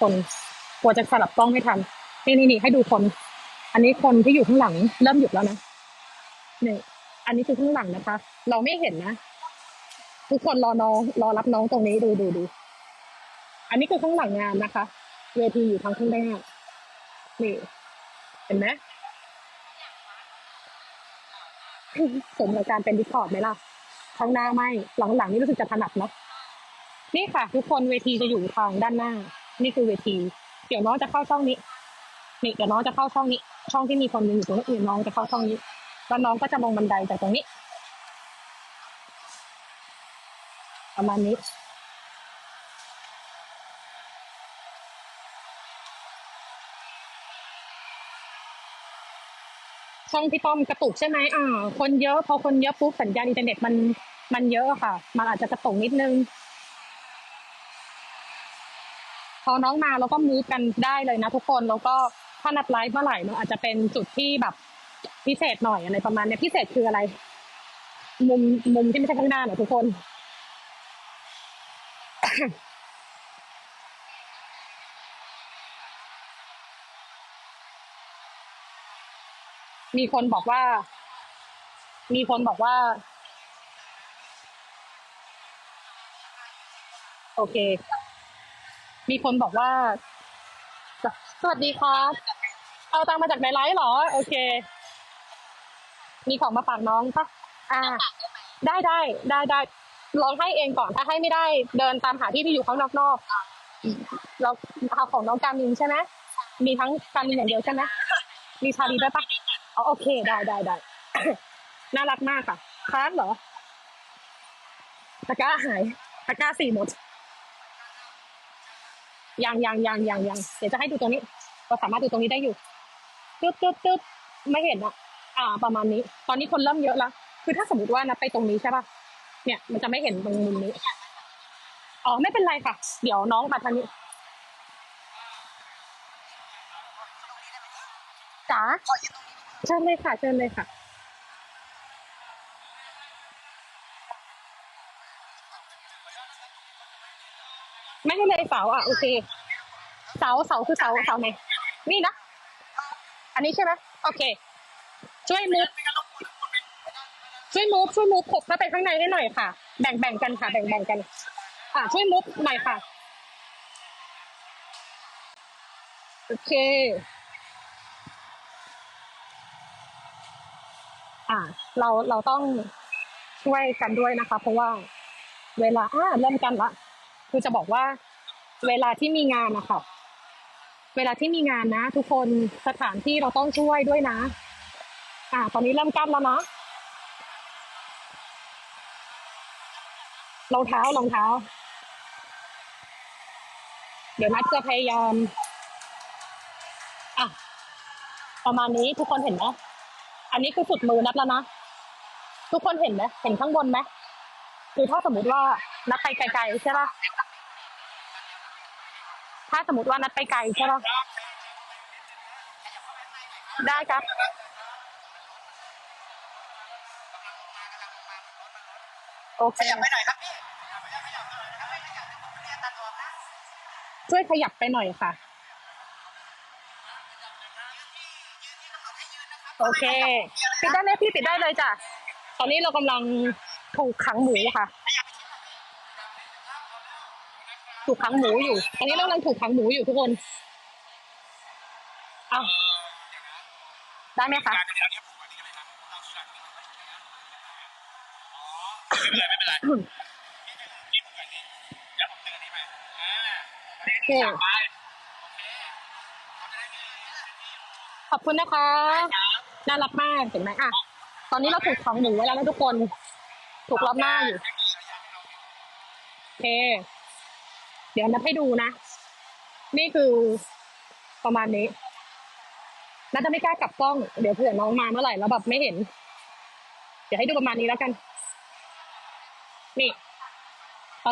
คนกลัวจะสลับกล้องไม่ทันนี่นี่นี่ให้ดูคน อันนี้คนที่อยู่ข้างหลัง เริ่มหยุดแล้วนะนี่อันนี้คือข้างหลังนะคะ เราไม่เห็นนะ ทุกคนรอน้องรอรับน้องตรงนี้ดูดูดู อันนี้คือข้างหลังงานนะคะ เวทีอยู่ทางข้างหน้านี่เห็นไหมสมกับการเป็นดิสคอร์ดไหมล่ะ ข้างหน้าไม่ หลังๆนี่รู้สึกจะถนัดเนาะนี่ค่ะ ทุกคนเวทีจะอยู่ทางด้านหน้า นี่คือเวที เดี๋ยวน้องจะเข้าช่องนี้ นี่เดี๋ยวน้องจะเข้าช่องนี้ ช่องที่มีคนยืนอยู่ตรงนี้เดี๋ยวน้องจะเข้าช่องนี้ แล้วน้องก็จะลงบันไดจากตรงนี้ ประมาณนี้ช่องพี่ต้อมกระตุกใช่ไหมอ่าคนเยอะพอคนเยอะปุ๊บสัญญาณอินเทอร์เน็ตมันมันเยอะค่ะ มันอาจจะกระตุกนิดนึง พอน้องมาเราก็มูฟกันได้เลยนะทุกคนแล้วก็ถ้านัดไลฟ์เมื่อไหร่เนอะอาจจะเป็นจุดที่แบบพิเศษหน่อยอะไรประมาณเนี้ยพิเศษคืออะไร มุมมุมที่ไม่ใช่ข้างหน้าเนอะทุกคน มีคนบอกว่า มีคนบอกว่า โอเค มีคนบอกว่า สวัสดีครับเอาตังมาจากในไลฟ์เหรอ โอเค มีของมาฝากน้องปะอ่า ได้ได้ได้ได้ลองให้เองก่อน ถ้าให้ไม่ได้ เดินตามหาที่ที่อยู่ข้างนอกๆเราเอาของน้องการมินใช่ไหมมีทั้งการมินอย่างเดียวใช่ไหมมีชาลีด้วยปะอ๋อโอเค ได้ได้ได้น่ารักมากค่ะค้านเหรอตะกร้าหายตะกร้าสี่หมด ยังยังยังยังยังเดี๋ยวจะให้ดูตรงนี้ เราสามารถดูตรงนี้ได้อยู่ตึ๊บตึ๊บตึ๊บไม่เห็นอะ อ่า ประมาณนี้ ตอนนี้คนเริ่มเยอะแล้วคือถ้าสมมติว่านัดไปตรงนี้ใช่ป่ะเนี่ย มันจะไม่เห็นตรงมุมนี้อ๋อไม่เป็นไรค่ะ เดี๋ยวน้องมาทางนี้จ๋าเชิญเลยค่ะเชิญเลยค่ะ ไม่ให้เลยเสาอะโอเคเสาเสาคือเสาเสาไหนนี่นะ อันนี้ใช่ไหมโอเค ช่วยมูฟช่วยมูฟช่วยมูฟขบเข้าไปข้างในให้หน่อยค่ะ แบ่งแบ่งกันค่ะ แบ่งแบ่งกัน อ่าช่วยมูฟหน่อยค่ะโอเค อ่า เราเราต้องช่วยกันด้วยนะคะ เพราะว่า เวลาอ่าเริ่มกันละ คือจะบอกว่า เวลาที่มีงานนะคะเวลาที่มีงานนะ ทุกคนสถานที่เราต้องช่วยด้วยนะ อ่า ตอนนี้เริ่มกั้นแล้วนะรองเท้ารองเท้า เดี๋ยวนัดจะพยายามอะประมาณนี้ทุกคนเห็นไหมอันนี้คือสุดมือนัดแล้วนะทุกคนเห็นไหมเห็นข้างบนไหมคือถ้าสมมติว่านัดไปไกลๆใช่ปะ ถ้าสมมติว่านัดไปไกลใช่ป่ะได้ครับ โอเค ขยับไปหน่อยครับพี่ช่วยขยับไปหน่อยค่ะ โอเค ปิดได้เลยพี่ปิดได้เลยจ้ะ ตอนนี้เรากำลังถูกขังหมูค่ะ ถูกขังหมูอยู่ ตอนนี้เรากำลังถูกขังหมูอยู่ทุกคนเอาได้ไหมคะการเป็นแถวนี้ผมอันนี้ก็เลยนะเราชื่ออะไรไม่เป็นไรไม่เป็นไรนี่ผมกันนี่เดี๋ยวผมเตือนนี่ไปอ่าโอเคไปขอบคุณนะคะ น่ารักมากเห็นไหมอะ ตอนนี้เราถูกขังหมูไว้แล้วนะทุกคน ถูกล้อมหน้าอยู่โอเค เดี๋ยวนับให้ดูนะ นี่คือประมาณนี้นัดจะไม่กล้ากลับกล้อง เดี๋ยวเผื่อน้องมาเมื่อไหร่แล้วแบบไม่เห็น เดี๋ยวให้ดูประมาณนี้แล้วกัน นี่